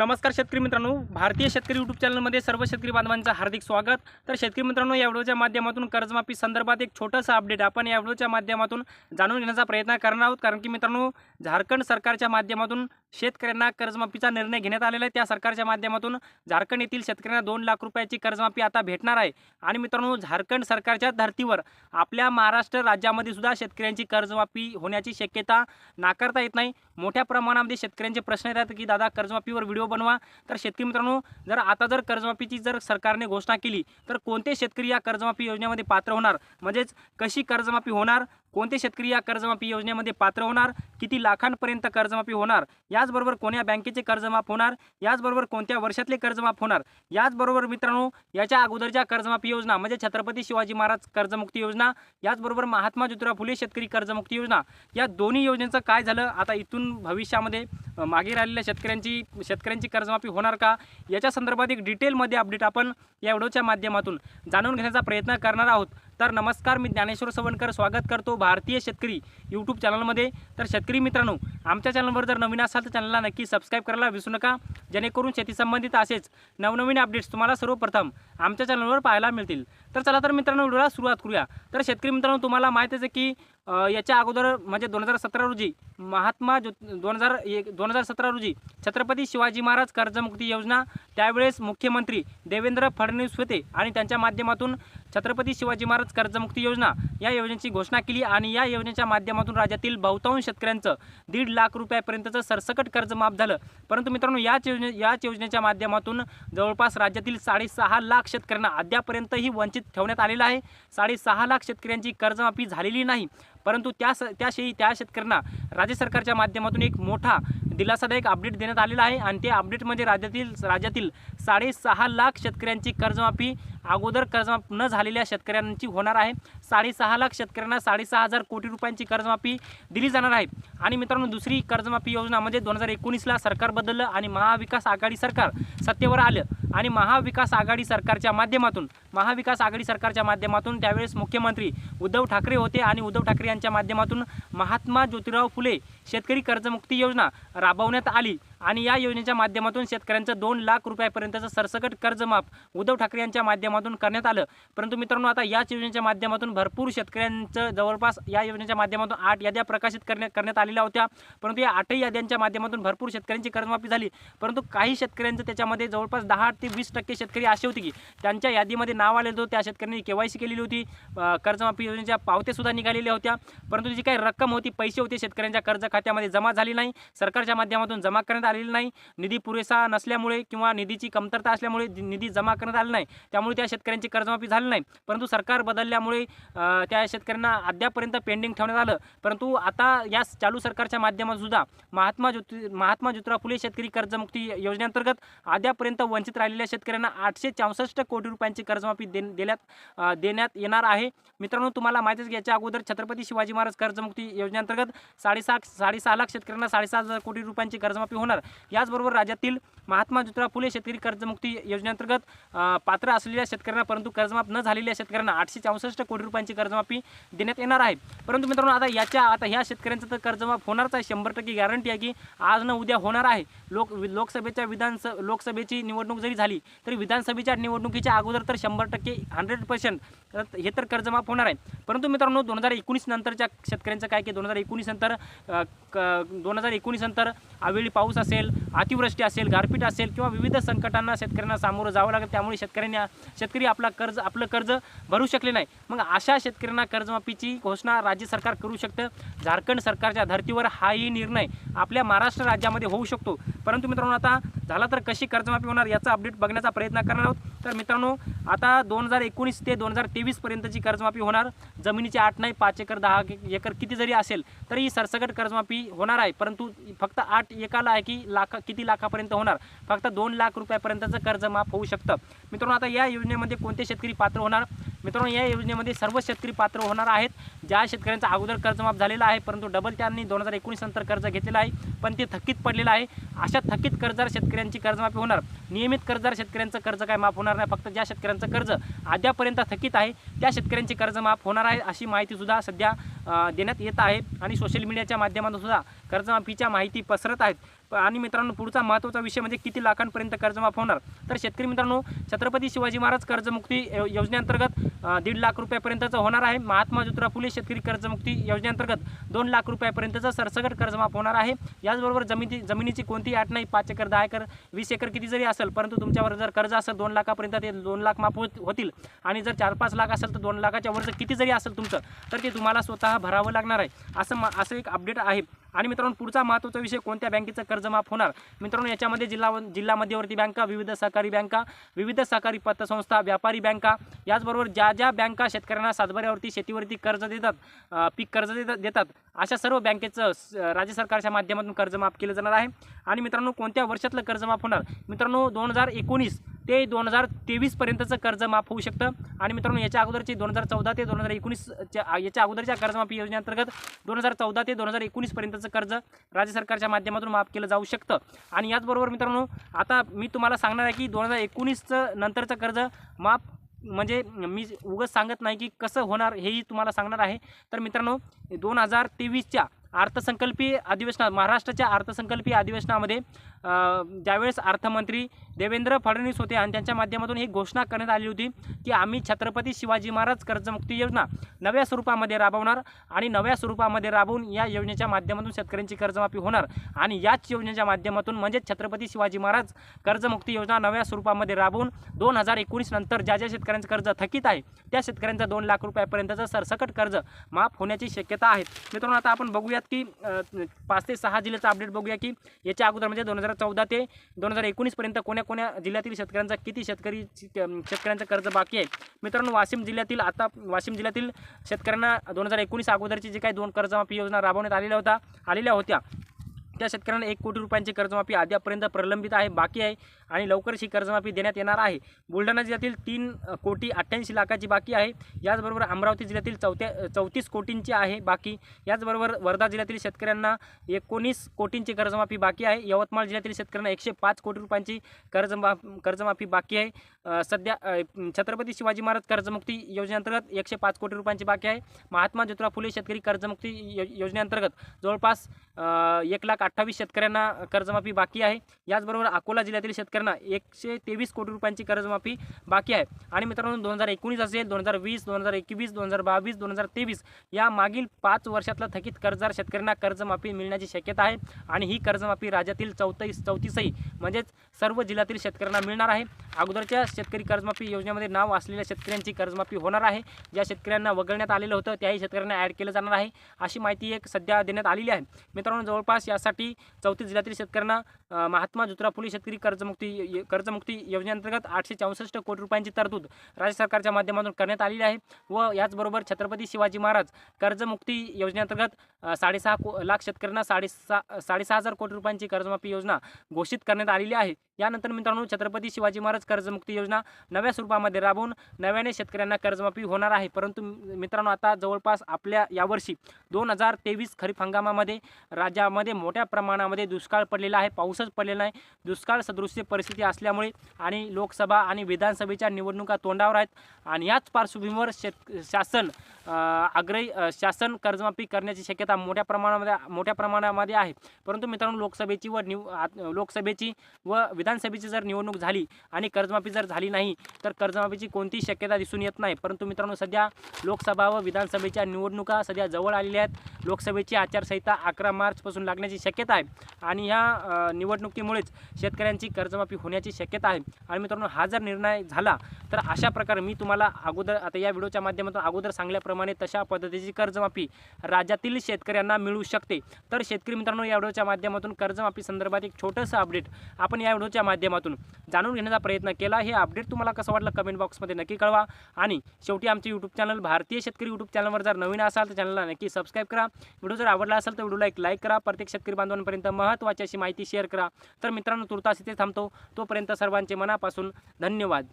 नमस्कार शेतकरी मित्रांनो. भारतीय शेतकरी यूट्यूब चॅनलमध्ये सर्व शेतकरी बांधवांचं हार्दिक स्वागत. तर शेतकरी मित्रांनो या व्हिडिओच्या माध्यमातून कर्जमाफी संदर्भात एक छोटंसं अपडेट आपण या व्हिडिओच्या माध्यमातून जाणून घेण्याचा प्रयत्न करणार आहोत. कारण की मित्रांनो झारखंड सरकारच्या माध्यमातून शेतकऱ्यांना कर्जमाफीचा निर्णय घेण्यात आलेला आहे. त्या सरकारच्या माध्यमातून झारखंड येथील शेतकऱ्यांना दोन लाख रुपयाची कर्जमाफी आता भेटणार आहे. आणि मित्रांनो झारखंड सरकारच्या धर्तीवर आपल्या महाराष्ट्र राज्यामध्ये सुद्धा शेतकऱ्यांची कर्जमाफी होण्याची शक्यता नाकारता येत नाही. मोठ्या प्रमाणामध्ये शेतकऱ्यांचे प्रश्न येतात की दादा कर्जमाफीवर व्हिडिओ बनवा. तर शेतकरी मित्रांनो जर आता जर कर्जमाफीची जर सरकारने घोषणा केली तर कोणते शेतकरी या कर्जमाफी योजनेमध्ये पात्र होणार? म्हणजेच कशी कर्जमाफी होणार? कोणते शेतकरी या कर्जमाफी योजनेमध्ये पात्र होणार? किती लाखांपर्यंत कर्जमाफी होणार? याचबरोबर कोण्या बँकेचे कर्जमाफ होणार? याचबरोबर कोणत्या वर्षातले कर्जमाफ होणार? याचबरोबर मित्रांनो याच्या अगोदरच्या कर्जमाफी योजना म्हणजे छत्रपती शिवाजी महाराज कर्जमुक्ती योजना याचबरोबर महात्मा ज्योतिराव फुले शेतकरी कर्जमुक्ती योजना या दोन्ही योजनेचं काय झालं? आता इथून भविष्यामध्ये मागे राहिलेल्या शेतकऱ्यांची शेतकऱ्यांची कर्जमाफी होणार का? याच्या संदर्भात एक डिटेलमध्ये अपडेट आपण या व्हिडिओच्या माध्यमातून जाणून घेण्याचा प्रयत्न करणार आहोत. तर नमस्कार मी ज्ञानेश्वर सवणकर स्वागत करतो भारतीय शेतकरी यूट्यूब चॅनलमध्ये तर शेतकरी मित्रांनो आमच्या चॅनलवर जर नवीन असाल तर चॅनलला नक्की सबस्क्राईब करायला विसरू नका. जेणेकरून शेती संबंधित असेच नवनवीन अपडेट्स तुम्हाला सर्वप्रथम आमच्या चॅनलवर पाहायला मिळतील. तर चला तर मित्रांनो व्हिडिओला सुरुवात करूया. तर शेतकरी मित्रांनो तुम्हाला माहितीच आहे की याच्या अगोदर म्हणजे दोन हजार सतरा रोजी महात्मा ज्यो दोन हजार एक दोन हजार सतरा रोजी छत्रपती शिवाजी महाराज कर्जमुक्ती योजना त्यावेळेस मुख्यमंत्री देवेंद्र फडणवीस होते आणि त्यांच्या माध्यमातून छत्रपती शिवाजी महाराज कर्जमुक्ती योजना या योजनेची घोषणा केली आणि या योजनेच्या माध्यमातून राज्यातील बहुतांश शेतकऱ्यांचं दीड लाख रुपयापर्यंतचं सरसकट कर्ज माफ झालं. परंतु मित्रांनो याच योजने याच योजनेच्या माध्यमातून जवळपास राज्यातील साडेसहा लाख शेतकऱ्यांना अद्यापर्यंतही वंचित ठेवण्यात आलेलं आहे. साडेसहा लाख शेतकऱ्यांची कर्जमाफी झालेली नाही. परंतु त्या स त्याशिवाय त्या शेतकऱ्यांना राज्य सरकारच्या माध्यमातून एक मोठा दिलासादायक अपडेट देण्यात आलेला आहे आणि ते अपडेट म्हणजे राज्यातील राज्यातील साडेसहा लाख शेतकऱ्यांची कर्जमाफी अगोदर कर्जमाफ न झालेल्या शेतकऱ्यांची होणार आहे. साडेसहा लाख शेतकऱ्यांना साडेसहा हजार कोटी रुपयांची कर्जमाफी दिली जाणार आहे. आणि मित्रांनो दुसरी कर्जमाफी योजना म्हणजे दोन हजार एकोणीसला सरकार बदललं आणि महाविकास आघाडी सरकार सत्तेवर आलं. आणि महाविकास आघाडी सरकारच्या माध्यमातून महाविकास आघाडी सरकारच्या माध्यमातून त्यावेळेस मुख्यमंत्री उद्धव ठाकरे होते आणि उद्धव ठाकरे यांच्या माध्यमातून महात्मा ज्योतिराव फुले शेतकरी कर्जमुक्ती योजना राबवण्यात आली. आणि या योजनेच्या माध्यमातून शेतकऱ्यांचं दोन लाख रुपयापर्यंतचं सरसकट कर्जमाफ उद्धव ठाकरे यांच्या माध्यमातून करण्यात आलं. परंतु मित्रांनो आता याच योजनेच्या माध्यमातून भरपूर शेतकऱ्यांचं जवळपास या योजनेच्या माध्यमातून आठ याद्या प्रकाशित करण्यात करण्यात आलेल्या होत्या. परंतु या आठही याद्यांच्या माध्यमातून भरपूर शेतकऱ्यांची कर्जमाफी झाली. परंतु काही शेतकऱ्यांचं त्याच्यामध्ये जवळपास दहा ते वीस टक्के शेतकरी असे होते की त्यांच्या यादीमध्ये नाव आलेलं होतं त्या शेतकऱ्यांनी के वाय सी केलेली होती कर्जमाफी योजनेच्या पावत्यासुद्धा निघालेल्या होत्या. परंतु जी काही रक्कम होती पैसे होते शेतकऱ्यांच्या कर्ज खात्यामध्ये जमा झाली नाही. सरकारच्या माध्यमातून जमा करण्यात आलेली नाही. निधी पुरेसा नसल्यामुळे किंवा निधीची कमतरता असल्यामुळे निधी जमा करण्यात आला नाही. त्यामुळे त्या शेतकऱ्यांची कर्जमाफी झाली नाही. परंतु सरकार बदलल्यामुळे त्या शेतकऱ्यांना अद्यापर्यंत पेंडिंग ठेवण्यात आलं. परंतु आता या चालू सरकारच्या माध्यमातून सुद्धा महात्मा ज्योति महात्मा ज्योतिराव फुले शेतकरी कर्जमुक्ती योजनेअंतर्गत अद्यापर्यंत वंचित राहिलेल्या शेतकऱ्यांना आठशे चौसष्ट कोटी रुपयांची कर्जमाफी दे देण्यात देण्यात येणार आहे. मित्रांनो तुम्हाला माहितीच घ्यायच्या अगोदर छत्रपती शिवाजी महाराज कर्जमुक्ती योजनेअंतर्गत साडेसहा साडेसहा लाख शेतकऱ्यांना साडेसहा हजार कोटी रुपयांची कर्जमाफी होणार. याचबरोबर राज्यातील महात्मा ज्योतिराव फुले शेतकरी कर्जमुक्ती योजनेअंतर्गत पात्र असलेल्या शेतकऱ्यांना परंतु कर्जमाफ न झालेल्या शेतकऱ्यांना आठशे चौसष्ट कोटी रुपयांची कर्जमाफी देण्यात येणार आहे. परंतु मित्रांनो आता याच्या आता ह्या शेतकऱ्यांचं तर कर्जमाफ होणारच आहे शंभर टक्के गॅरंटी आहे की आज न उद्या होणार आहे. लोक वि- लोकसभेच्या विधानस लोकसभेची निवडणूक जरी झाली तरी विधानसभेच्या निवडणुकीच्या अगोदर तर शंभर टक्के हंड्रेड पर्सेंट हे तर कर्जमाफ होणार आहे. परंतु मित्रांनो दोन हजार एकोणीस नंतरच्या शेतकऱ्यांचं काय की दोन हजार एकोणीस नंतर क- दोन हजार एकोणीस नंतर आवेळी पाऊस असेल अतिवृष्टी असेल गारपीट असेल किंवा विविध संकटांना शेतकऱ्यांना सामोरं जावं लागेल त्यामुळे शेतकऱ्यांनी शेतकरी आपला कर्ज आपलं कर्ज भरू शकले नाही. मग अशा शेतकऱ्यांना कर्जमाफीची घोषणा राज्य सरकार करू शकतं. झारखंड सरकारच्या धर्तीवर हाही निर्णय आपल्या महाराष्ट्र राज्यामध्ये होऊ शकतो. परंतु मित्रांनो आता झाला तर कशी कर्जमाफी होणार याचा अपडेट बघण्याचा प्रयत्न करणार आहोत. तर मित्रांनो आता दोन हजार एकोणीस ते दोन हजार तेवीसपर्यंतची कर्जमाफी होणार. जमिनीची आठ नाही पाच एकर दहा एकर किती जरी असेल तरी ही सरसकट कर्जमाफी होणार आहे. परंतु फक्त आठ एकाला आहे की लाखा किती लाखापर्यंत होणार? फक्त दोन लाख रुपयापर्यंतचं कर्ज माफ होऊ शकतं. मित्रांनो आता या योजनेमध्ये कोणते शेतकरी पात्र होणार? मित्रांनो या योजनेमध्ये सर्व शेतकरी पात्र होणार आहेत. ज्या शेतकऱ्यांचा अगोदर कर्जमाफ झालेला आहे परंतु डबल त्यांनी दोन हजार एकोणीस नंतर कर्ज घेतलेलं आहे पण ते थकीत पडलेलं आहे. अशा थकीत कर्जदार शेतकऱ्यांची कर्जमाफी होणार. नियमित कर्जदार शेतकऱ्यांचं कर्ज काय माफ होणार नाही फक्त ज्या शेतकऱ्यांचं कर्ज अद्यापर्यंत थकीत आहे त्या शेतकऱ्यांचे कर्ज माफ होणार आहे अशी माहितीसुद्धा सध्या देण्यात येत आहे. आणि सोशल मीडियाच्या माध्यमातून सुद्धा कर्जमाफीच्या माहिती पसरत आहेत. आणि मित्रांनो पुढचा महत्त्वाचा विषय म्हणजे किती लाखांपर्यंत कर्जमाफ होणार? तर शेतकरी मित्रांनो छत्रपती शिवाजी महाराज कर्जमुक्ती योजनेअंतर्गत दीड लाख रुपयापर्यंतचं होणार आहे. महात्मा ज्योतिराव फुले शेतकरी कर्जमुक्ती योजनेअंतर्गत दोन लाख रुपयापर्यंतचं सरसगट कर्जमाफ होणार आहे. याचबरोबर जमिनी जमिनीची कोणतीही अट नाही. पाच एकर दहा एकर वीस एकर किती जरी असेल परंतु तुमच्यावर जर कर्ज असेल दोन लाखापर्यंत ते दोन लाख माफ होत होतील. आणि जर चार पाच लाख असेल तर दोन लाखाच्या वरचं किती जरी असेल तुमचं तर ते तुम्हाला स्वतः भरावं लागणार आहे. असं मा असं एक अपडेट आहे. आणि मित्रांनो पुढचा महत्त्वाचा विषय कोणत्या बँकेचं कर्ज माफ होणार? मित्रांनो याच्यामध्ये जिल्हा जिल्हा मध्यवर्ती बँका विविध सहकारी बँका विविध सहकारी पतसंस्था व्यापारी बँका याचबरोबर ज्या ज्या बँका शेतकऱ्यांना सातबाऱ्यावरती शेतीवरती कर्ज देतात पीक कर्ज देतात देतात अशा सर्व बँकेचं राज्य सरकारच्या माध्यमातून कर्ज माफ केलं जाणार आहे. आणि मित्रांनो कोणत्या वर्षातलं कर्ज माफ होणार? मित्रांनो दोन हजार एकोणीस ते दोन हजार तेवीसपर्यंतचं कर्ज माफ होऊ शकतं. आणि मित्रांनो याच्या अगोदरचे दोन हजार चौदा ते दोन हजार एकोणीसच्या याच्या अगोदरच्या कर्जमाफी योजनेअंतर्गत दोन हजार चौदा ते दोन हजार एकोणीसपर्यंतचं कर्ज राज्य सरकारच्या माध्यमातून माफ केलं जाऊ शकतं. आणि याचबरोबर मित्रांनो आता मी तुम्हाला सांगणार आहे की दोन हजार एकोणीसचं नंतरचं कर्ज माफ म्हणजे मी उगच सांगत नाही की कसं होणार हेही तुम्हाला सांगणार आहे. तर मित्रांनो दोन हजार तेवीसच्या अर्थसंकल्पीय अधिवेशनात महाराष्ट्राच्या अर्थसंकल्पीय अधिवेशनामध्ये ज्यावेळेस अर्थमंत्री देवेंद्र फडणवीस होते आणि त्यांच्या माध्यमातून ही घोषणा करण्यात आली होती की आम्ही छत्रपती शिवाजी महाराज कर्जमुक्ती योजना नव्या स्वरूपामध्ये राबवणार आणि नव्या स्वरूपामध्ये राबवून या योजनेच्या माध्यमातून शेतकऱ्यांची कर्जमाफी होणार. आणि याच योजनेच्या माध्यमातून म्हणजेच छत्रपती शिवाजी महाराज कर्जमुक्ती योजना नव्या स्वरूपामध्ये राबवून दोन हजार एकोणीस नंतर ज्या ज्या शेतकऱ्यांचं कर्ज थकीत आहे त्या शेतकऱ्यांचं दोन लाख रुपयापर्यंतचं सरसकट कर्ज माफ होण्याची शक्यता आहे. मित्रांनो आता आपण बघूयात की पाच ते सहा जिल्ह्याचा अपडेट बघूया की याच्या अगोदर म्हणजे दोन हजार चौदा ते दोन हजार एकोणीसपर्यंत कोण्या कोण्या जिल्ह्यातील शेतकऱ्यांचा किती शेतकरी शेतकऱ्यांचं कर्ज बाकी आहे? मित्रांनो वाशिम जिल्ह्यातील आता वाशिम जिल्ह्यातील शेतकऱ्यांना दोन हजार एकोणीस अगोदरची जी काही दोन कर्जमाफी योजना राबवण्यात आलेल्या होत्या आलेल्या होत्या त्या शेतकऱ्यांना एक कोटी रुपयांची कर्जमाफी अद्यापर्यंत प्रलंबित आहे बाकी आहे आणि लवकरच ही कर्जमाफी देण्यात येणार आहे. बुलढाणा जिल्ह्यातील तीन कोटी अठ्ठ्याऐंशी लाखाची बाकी आहे. याचबरोबर अमरावती जिल्ह्यातील चौथ्या चौतीस कोटींची आहे बाकी. याचबरोबर वर्धा जिल्ह्यातील शेतकऱ्यांना एकोणीस कोटींची कर्जमाफी बाकी आहे. यवतमाळ जिल्ह्यातील शेतकऱ्यांना एकशे पाच कोटी रुपयांची कर्जमा कर्जमाफी बाकी आहे. सध्या छत्रपती शिवाजी महाराज कर्जमुक्ती योजनेअंतर्गत एकशे पाच कोटी रुपयांची बाकी आहे. महात्मा ज्योतिराव फुले शेतकरी कर्जमुक्ती यो योजनेअंतर्गत जवळपास एक लाख अठ्ठावीस शेतकऱ्यांना कर्जमाफी बाकी आहे. याचबरोबर अकोला जिल्ह्यातील शेतकऱ्यांना एकशे तेवीस कोटी रुपयांची कर्जमाफी बाकी आहे. आणि मित्रांनो दोन हजार एकोणीस असेल दोन हजार वीस दोन हजार एकवीस दोन हजार बावीस दोन हजार तेवीस या मागील पाच वर्षातला थकीत कर्जदार शेतकऱ्यांना कर्जमाफी मिळण्याची शक्यता आहे. आणि ही कर्जमाफी राज्यातील चौतीस चौतीसही म्हणजेच सर्व जिल्ह्यातील शेतकऱ्यांना मिळणार आहे. अगोदरच्या शेतकरी कर्जमाफी योजनेमध्ये नाव असलेल्या शेतकऱ्यांची कर्जमाफी होणार आहे. ज्या शेतकऱ्यांना वगळण्यात आलेलं होतं त्याही शेतकऱ्यांना ॲड केलं जाणार आहे. अशी माहिती एक सध्या देण्यात आलेली आहे. मित्रांनो जवळपास यासाठी चौतीस जिल्ह्यातील शेतकऱ्यांना महात्मा ज्योतिराव फुले शेतकरी कर्जमुक्ती कर्जमुक्ती योजनेअंतर्गत आठशे चौसष्ट कोटी रुपयांची तरतूद राज्य सरकारच्या माध्यमातून करण्यात आलेली आहे व याचबरोबर छत्रपती शिवाजी महाराज कर्जमुक्ती योजनेअंतर्गत साडेसहा को लाख शेतकऱ्यांना साडेसहा साडेसहा हजार कोटी रुपयांची कर्जमाफी योजना घोषित करण्यात आलेली आहे. यानंतर मित्रांनो छत्रपती शिवाजी महाराज कर्जमुक्ती योजना नव्या स्वरूपामध्ये राबवून नव्याने शेतकऱ्यांना कर्जमाफी होणार आहे. परंतु मित्रांनो आता जवळपास आपल्या यावर्षी दोन हजार तेवीस खरीप हंगामामध्ये राज्यामध्ये मोठ्या प्रमाणामध्ये दुष्काळ पडलेला आहे. पाऊसच पडलेला आहे दुष्काळ सदृश्य परिस्थिती असल्यामुळे आणि लोकसभा आणि विधानसभेच्या निवडणुका तोंडावर आहेत आणि याच पार्श्वभूमीवर शेत शासन आग्रही शासन कर्जमाफी करण्याची शक्यता मोठ्या प्रमाणामध्ये मोठ्या प्रमाणामध्ये आहे. परंतु मित्रांनो लोकसभेची व निव लोकसभेची व विधान विधानसभेची जर निवडणूक झाली आणि कर्जमाफी जर झाली नाही तर कर्जमाफीची कोणतीही शक्यता दिसून येत नाही. परंतु मित्रांनो सध्या लोकसभा व विधानसभेच्या निवडणुका सध्या जवळ आलेल्या आहेत. लोकसभेची आचारसंहिता अकरा मार्चपासून लागण्याची शक्यता आहे. आणि ह्या निवडणुकीमुळेच शेतकऱ्यांची कर्जमाफी होण्याची शक्यता आहे. आणि मित्रांनो हा जर निर्णय झाला तर अशा प्रकारे मी तुम्हाला अगोदर आता या व्हिडिओच्या माध्यमातून अगोदर सांगल्याप्रमाणे तशा पद्धतीची कर्जमाफी राज्यातील शेतकऱ्यांना मिळू शकते. तर शेतकरी मित्रांनो या व्हिडिओच्या माध्यमातून कर्जमाफी संदर्भात एक छोटंसं अपडेट आपण या व्हिडिओच्या व्हिडिओच्या माध्यमातून जाणून घेण्याचा प्रयत्न केला. हे अपडेट तुम्हाला कसं वाटलं कमेंट बॉक्समध्ये नक्की कळवा. आणि शेवटी आमचे यूट्यूब चॅनल भारतीय शेतकरी यूट्यूब चॅनलवर जर नवीन असाल तर चॅनलला नक्की सबस्क्राईब करा. व्हिडिओ जर आवडला असेल तर व्हिडिओला एक लाईक करा. प्रत्येक शेतकरी बांधवांपर्यंत महत्त्वाची अशी माहिती शेअर करा. तर मित्रांनो तुर्तास इथे थांबतो. तोपर्यंत सर्वांचे मनापासून धन्यवाद.